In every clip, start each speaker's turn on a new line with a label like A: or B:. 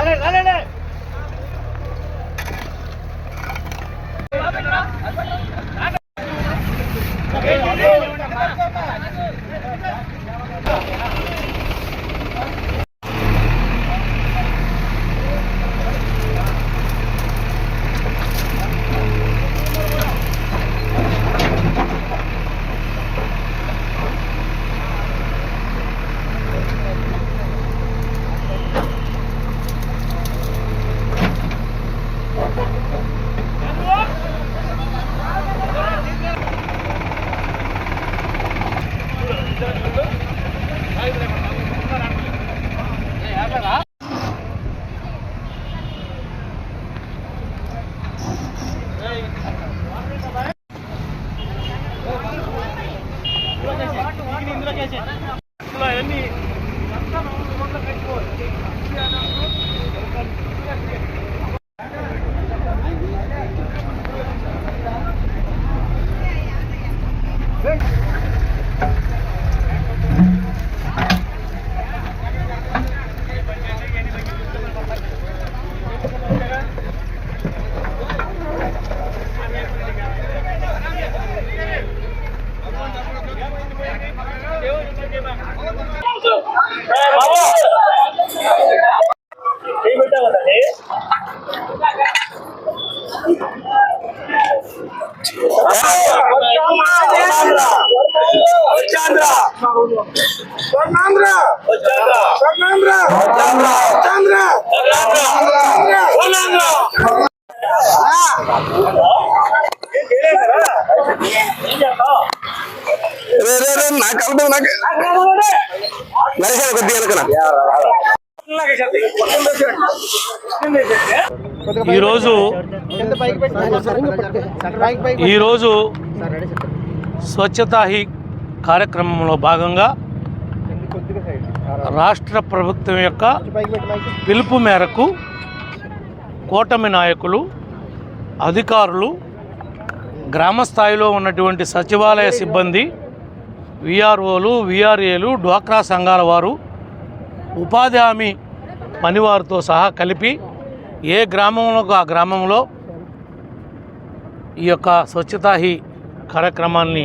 A: Okay, okay. ఎన్ని నాకు కలపదు నాకు నరేష్ కొద్దిగా వెనకన
B: ఈరోజు ఈరోజు స్వచ్ఛతా హీ కార్యక్రమంలో భాగంగా రాష్ట్ర ప్రభుత్వం యొక్క పిలుపు మేరకు కూటమి నాయకులు అధికారులు గ్రామ స్థాయిలో ఉన్నటువంటి సచివాలయ సిబ్బంది విఆర్ఓలు విఆర్ఏలు డ్వాక్రా సంఘాల వారు ఉపాధి హామీ పనివారితో సహా కలిపి ఏ గ్రామంలో ఆ గ్రామంలో ఈ యొక్క స్వచ్ఛతా హీ కార్యక్రమాన్ని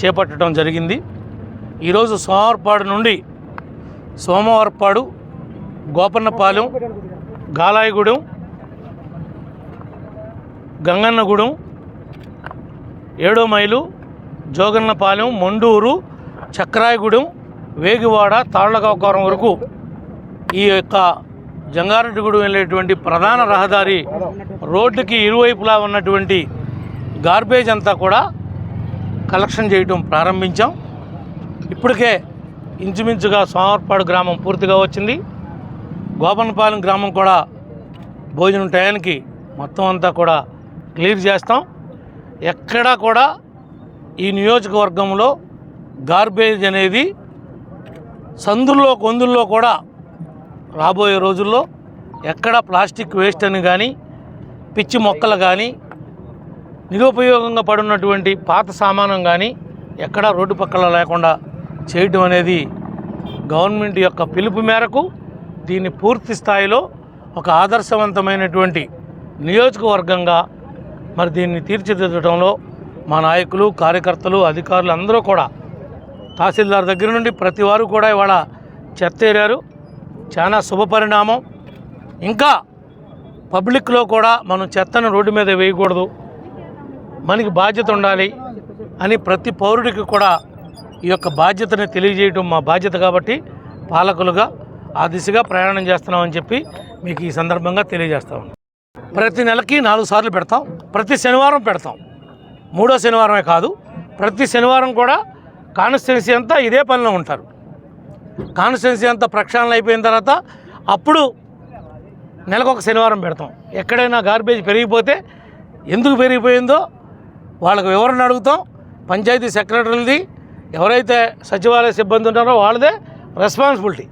B: చేపట్టడం జరిగింది. ఈరోజు సోమవారపాడు నుండి సోమవారపాడు గోపన్నపాలెం గాలాయగూడెం గంగన్నగూడెం ఏడో మైలు జోగన్నపాలెం మొండూరు చక్రాయగూడెం వేగివాడ తాళ్ళగావకారం వరకు ఈ యొక్క జంగారెడ్డిగూడెం వెళ్ళేటువంటి ప్రధాన రహదారి రోడ్డుకి ఇరువైపులా ఉన్నటువంటి గార్బేజ్ అంతా కూడా కలెక్షన్ చేయటం ప్రారంభించాం. ఇప్పటికే ఇంచుమించుగా సోమవారపాడు గ్రామం పూర్తిగా వచ్చింది. గోపన్నపాలెం గ్రామం కూడా భోజనం టయానికి మొత్తం అంతా కూడా క్లియర్ చేస్తాం. ఎక్కడా కూడా ఈ నియోజకవర్గంలో గార్బేజ్ అనేది సందుల్లో కొందుల్లో కూడా రాబోయే రోజుల్లో ఎక్కడ ప్లాస్టిక్ వేస్ట్ అని కానీ పిచ్చి మొక్కలు కానీ నిరుపయోగంగా పడున్నటువంటి పాత సామానం కానీ ఎక్కడా రోడ్డు పక్కల లేకుండా చేయటం అనేది గవర్నమెంట్ యొక్క పిలుపు మేరకు దీన్ని పూర్తి స్థాయిలో ఒక ఆదర్శవంతమైనటువంటి నియోజకవర్గంగా మరి దీన్ని తీర్చిదిద్దడంలో మా నాయకులు కార్యకర్తలు అధికారులు అందరూ కూడా తహసీల్దార్ దగ్గర నుండి ప్రతి వారు కూడా ఇవాళ చెత్త ఏరారు చాలా శుభ పరిణామం. ఇంకా పబ్లిక్లో కూడా మనం చెత్తను రోడ్డు మీద వేయకూడదు. మనకి బాధ్యత ఉండాలి అని ప్రతి పౌరుడికి కూడా ఈ యొక్క బాధ్యతని తెలియజేయటం మా బాధ్యత కాబట్టి పాలకులుగా ఆ దిశగా ప్రయాణం చేస్తున్నామని చెప్పి మీకు ఈ సందర్భంగా తెలియజేస్తాం ప్రతి నెలకి నాలుగు సార్లు పెడతాం ప్రతి శనివారం పెడతాం. మూడో శనివారమే కాదు ప్రతి శనివారం కూడా కాన్స్టిట్యున్సీ అంతా ఇదే పనిలో ఉంటారు. కాన్స్టిట్యున్సీ అంతా ప్రక్షాళన అయిపోయిన తర్వాత అప్పుడు నెలకు ఒక శనివారం పెడతాం. ఎక్కడైనా గార్బేజ్ పెరిగిపోతే ఎందుకు పెరిగిపోయిందో వాళ్ళకి వివరణ అడుగుతాం. పంచాయతీ సెక్రటరీలది ఎవరైతే సచివాలయ సిబ్బంది ఉన్నారో వాళ్ళదే రెస్పాన్సిబిలిటీ.